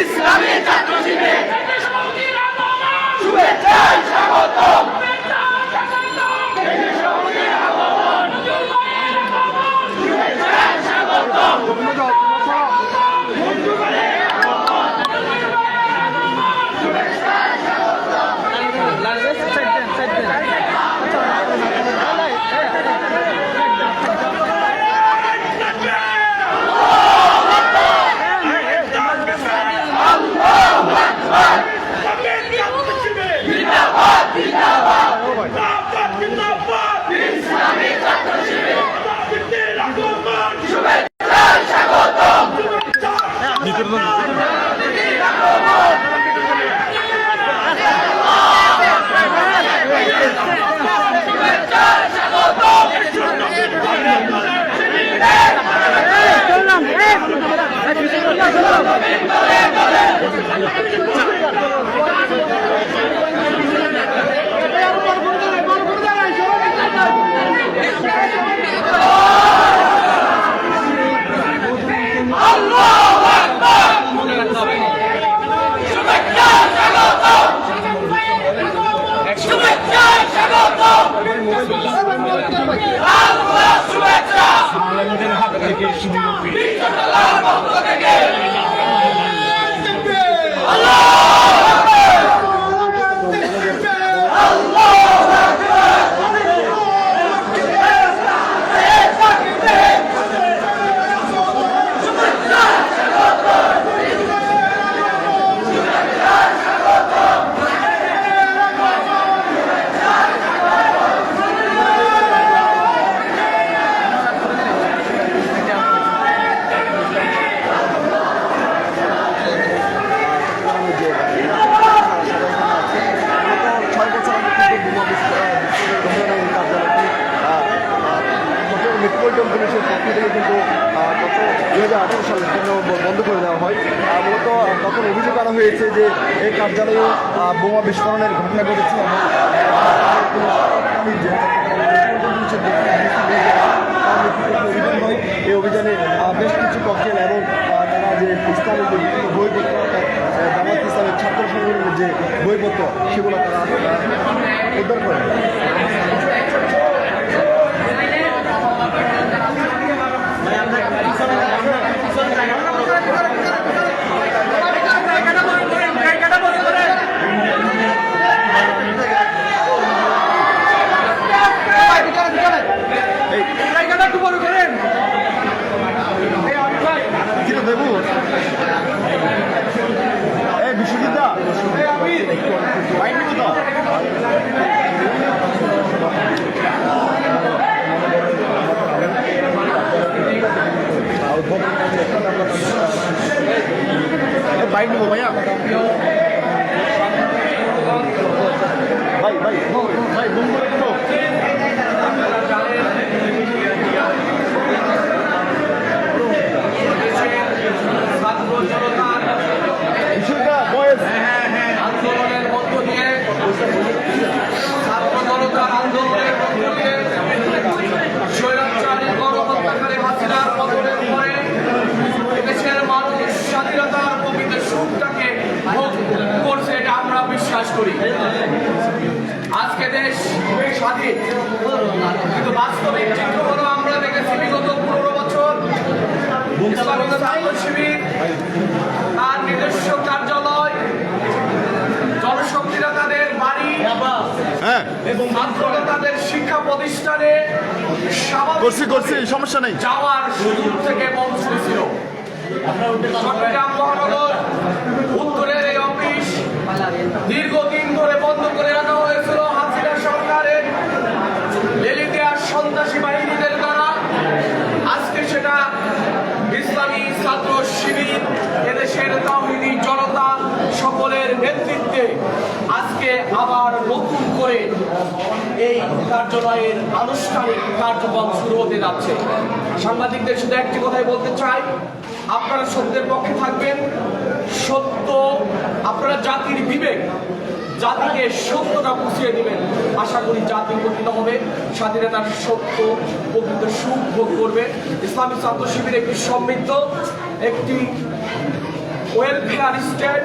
ইসলামী ছাত্র শিবির শুভেচ্ছায় Kaldırdım. বিশ্বতলার পক্ষ থেকে ছয় বছর আগে কিন্তু বোমা বিস্ফোরণ বিস্ফোরণের এই কার্যালয়টি মেট্রোপলিটন পুলিশের পক্ষ থেকে কিন্তু আহ, গত দুই হাজার আঠারো সালের জন্য বন্ধ করে দেওয়া হয়। মূলত তখন অভিযোগ আনা হয়েছে যে এই কার্যালয়ে বোমা বিস্ফোরণের ঘটনা ঘটেছে। এই অভিযানে বেশ কিছু ককটেল এবং তারা যে ইসলামের যে বইপত্র জামাত ইসলামের ছাত্র সংগঠনের যে বইপত্র সেগুলো তারা উদ্ধার কিরে দেবু এই বিশ্বজিৎদা বাইক নিবো তো বাইক নিবো ভাইয়া ভাই ভাই ভাই বুম করে দিবো বিশ্বজিৎদা বয়েস আন্দোলনের মধ্য দিয়ে ছাত্র জনতার আন্দোলনের মধ্য দিয়ে স্বৈরাচারী গণহত্যাকারী হাসিনার পতনের পরে দেশের মানুষ স্বাধীনতার প্রকৃত সুখটাকে ভোগ করছে এটা আমরা বিশ্বাস করি। আজকে দেশ স্বাধীন। কিন্তু বাস্তবিক চিত্রগুলো আমরা দেখেছি বিগত পনেরো বছর। শিবির তার নিজস্ব কার্যালয় জনশক্তিরা তাদের বাড়ি হ্যাঁ। এবং ছাত্ররা তাদের শিক্ষা প্রতিষ্ঠানে করছি করছি সমস্যা নেই। যাওয়ার সুযোগ থেকে বঞ্চিত ছিল। চট্টগ্রাম মহানগর উত্তরের এই অফিস দীর্ঘদিন ধরে বন্ধ করে রাখা হয়েছিল হাসিনা সরকারের লেলিটিয়ার সন্ত্রাসী বাহিনীদের দ্বারা আজকে সেটা ইসলামী ছাত্র শিবির এদেশের তাহিনী জনতা সকলের নেতৃত্বে আজকে আবার নতুন করে এই কার্যালয়ের আনুষ্ঠানিক কার্যক্রম শুরু হতে যাচ্ছে। সাংবাদিকদের শুধু একটি কথাই বলতে চাই, আপনারা সত্যের পক্ষে থাকবেন। সত্য, আপনারা জাতির বিবেক, জাতিকে সত্যটা বুঝিয়ে দিবেন। আশা করি জাতি উপকৃত হবে, স্বাধীনতার সত্য প্রকৃত সুখ ভোগ করবে। ইসলামী ছাত্র শিবির একটি সমৃদ্ধ, একটি ওয়েলফেয়ার স্টেট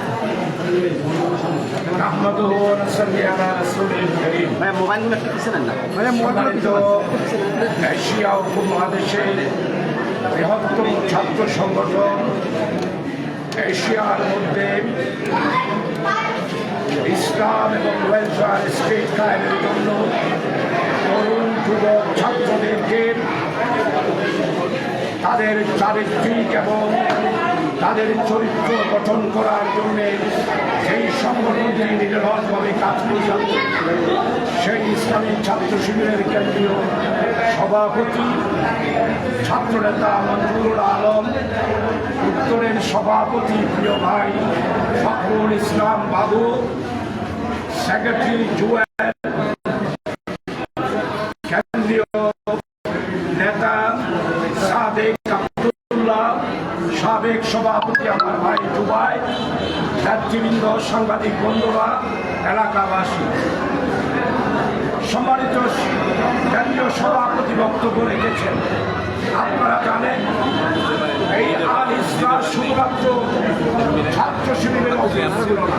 نحمده ونصلي على رسوله الكريم ভাইয়া মোবাইলগুলো একটু পিছনে না সম্মানিত এশিয়া উপমহাদেশের বৃহত্তম ছাত্র সংগঠন এশিয়ার মধ্যে ইসলাম এবং ওয়েলফেয়ার স্টেট কায়েমের জন্য তরুণ যুবক ছাত্রদেরকে তাদের চারিত্রিক এবং তাদের চরিত্র গঠন করার জন্য সেই সংগঠনটি নিরলসভাবে কাজ করে সেই ইসলামী ছাত্র শিবিরের কেন্দ্রীয় সভাপতি, ছাত্রনেতা মঞ্জুরুল আলম, উত্তরের সভাপতি প্রিয় ভাই ফখরুল ইসলাম বাবু, সেক্রেটারি জুয়েল নেতৃবৃন্দ সাংবাদিক বন্ধুরা এলাকাবাসী। সম্মানিত কেন্দ্রীয় সভাপতি বক্তব্য রেখেছেন। আপনারা জানেন এই আল ইসলাম শুধুমাত্র ছাত্র শিবিরের অফিস ছিল না।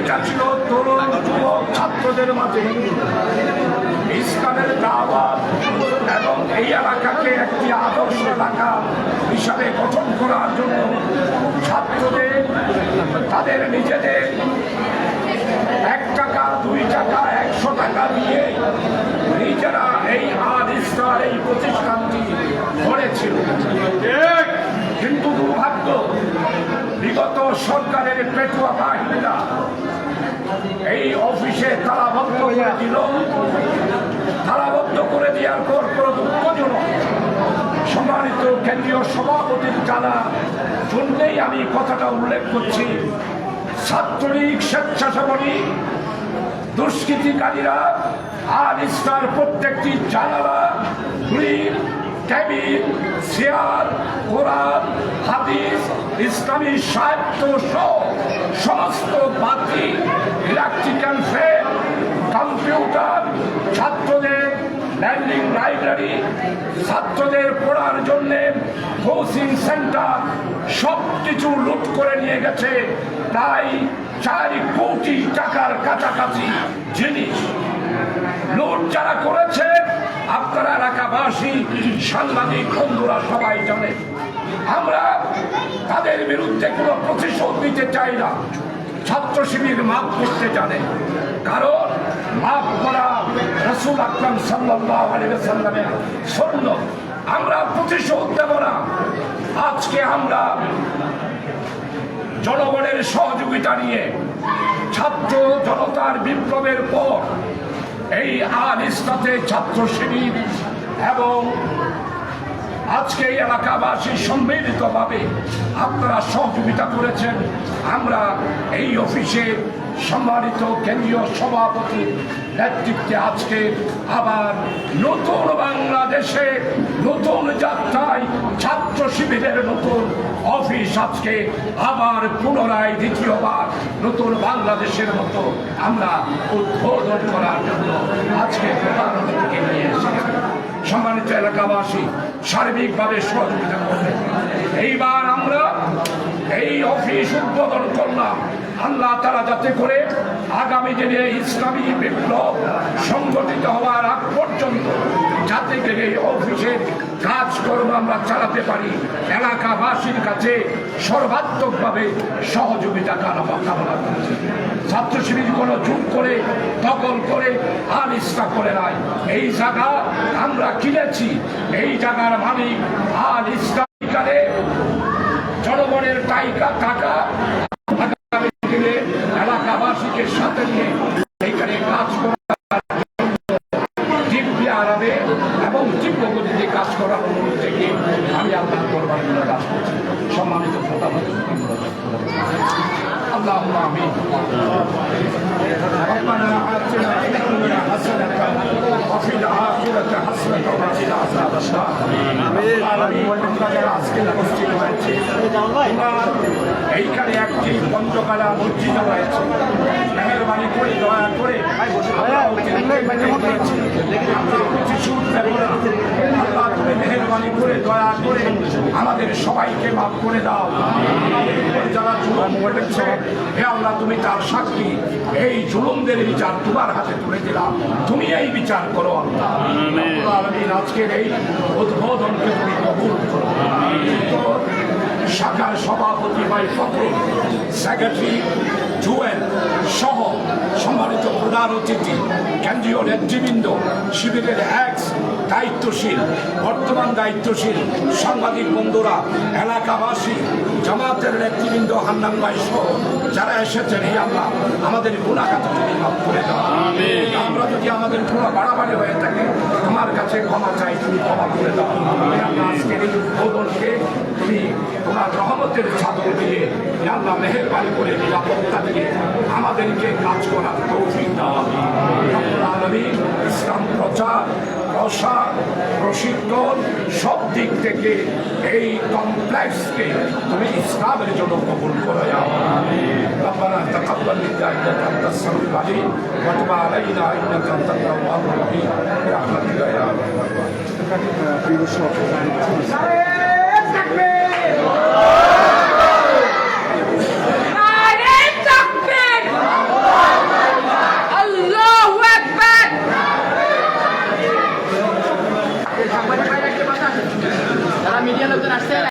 এটা ছিল তরুণ যুবক ছাত্রদের মাঝে। ইসলামের দাওয়াত এবং এই এলাকাকে একটি আদর্শ এলাকা হিসাবে গঠন করার জন্য ছাত্রদের, তাদের নিজেদের এক টাকা, দুই টাকা, একশো টাকা দিয়ে নিজেরা এই আদ ইসলার এই প্রতিষ্ঠানটি গড়েছিল কিন্তু দুর্ভাগ্য বিগত সরকারের পেটুয়া বাহিনীরা এই অফিসে তালাবদ্ধ করে দিল তালাবদ্ধ করে দেওয়ার পর কোনো দুঃখজনক সম্মানিত কেন্দ্রীয় সভাপতির জানা জন্যেই আমি কথাটা উল্লেখ করছি। ছাত্রলীগ স্বেচ্ছাসেবনী, দুষ্কৃতিকারীরা আর ইসলার প্রত্যেকটি জানালা, গ্রিল, টেবিল, চেয়ার, কোরআন, হাদিস, ইসলামী সাহিত্য সহ সমস্ত বাতি, ইলেকট্রিক্যাল ফ্যান, কম্পিউটার লাইব্রেরি ছাত্রদের পড়ার জন্য কোচিং সেন্টার সব কিছু লুট করে নিয়ে গেছে। তাই চার কোটি টাকার কাছাকাছি জিনিস লুট যারা করেছে, আপনারা এলাকাবাসী, সাংবাদিক বন্ধুরা সবাই জানে। আমরা তাদের বিরুদ্ধে কোনো প্রতিশোধ নিতে চাই না। ছাত্র শিবির মাফ করতে জানে। কারণ মাফ করা রসুল আকরম সাল্লাহ সাল্লামের সৈন্য আমরা প্রতিশোধ দেব না। আজকে আমরা জনগণের সহযোগিতা নিয়ে ছাত্র জনতার বিপ্লবের পর এই আল ইস্তাতে ছাত্র শিবির এবং আজকে এই এলাকাবাসী সম্মিলিতভাবে আপনারা সহযোগিতা করেছেন। আমরা এই অফিসে সম্মানিত কেন্দ্রীয় সভাপতি নেতৃত্বে আজকে আবার নতুন বাংলাদেশে নতুন যাত্রায় ছাত্র শিবিরের নতুন অফিস আজকে আবার পুনরায় দ্বিতীয়বার নতুন বাংলাদেশের মতো আমরা উদ্বোধন করার জন্য আজকে প্রধানমন্ত্রীকে নিয়ে এসেছি। সম্মানিত এলাকাবাসী, সার্বিকভাবে সহযোগিতা করবে এইবার আমরা এই অফিস উদ্বোধন করলাম। আল্লাহ তারা যাতে করে আগামী দিনে ইসলামী বিপ্লব সংগঠিত হওয়ার আগ পর্যন্ত যাতে করে এই অফিসের কাজকর্ম আমরা চালাতে পারি। এলাকাবাসীর কাছে সর্বাত্মকভাবে সহযোগিতা কামনা করছি। ছাত্র শিবির কোনো চুপ করে, দখল করে আর ইচ্ছা করে নাই। এই জায়গা আমরা কিনেছি। এই জায়গার মালিক আর ইচ্ছা জনগণের টাইকা টাকা আশা আমি মোবাইল আজকে তোমার এইখানে একটি পঞ্চকালা মসজিদ রয়েছে মেহরবানি করে দয়া করে মেনে। আল্লাহ তুমি মেহরবানি করে দয়া করে আমাদের সবাইকে মাফ করে দাও আমাদের যারা জুলুম করেছে হে আল্লাহ তুমি তার সাক্ষী এই জুলুমদের বিচার তোমার হাতে তুলে দিলাম তুমি এই বিচার করো আল্লাহ আজকের এই উদ্বোধনকে তুমি কবুল করো শাখার সভাপতি ভাই ফখরুল সেক্রেটারি জুয়েল সহ সম্মানিত প্রধান অতিথি কেন্দ্রীয় নেতৃবৃন্দ শিবিরের এক্স দায়িত্বশীল বর্তমান দায়িত্বশীল সাংবাদিক বন্ধুরা এলাকাবাসী জামাতের নেতৃবৃন্দ হান্নান ভাই সহ যারা এসেছেন এই আল্লাহ আমাদের গুণাগাত তুমি মাফ করে দাও। আমরা যদি আমাদের গুণা বাড়াবাড়ি হয়ে থাকে তোমার কাছে ক্ষমা চাই তুমি ক্ষমা করে দাও। আজকের এই উদ্বোধনকে তুমি তোমার রহমতের চাদর দিয়ে হে আল্লাহ মেহেরবানি করে নিরাপত্তা দিয়ে আমাদেরকে কাজ করার তৌফিক দাও রব্বুল আলামিন ইসলাম প্রচার প্রসার প্রশিক্ষণ সব দিক থেকে এই কমপ্লেক্সকে তুমি ইসলামের জন্য কবুল করে যাও ربنا تقبل منا انك انت السميع العليم وتب علينا انك انت التواب الرحيم برحمتك يا ارحم الراحمين প্রিয় দর্শক, দেখছেন 谢谢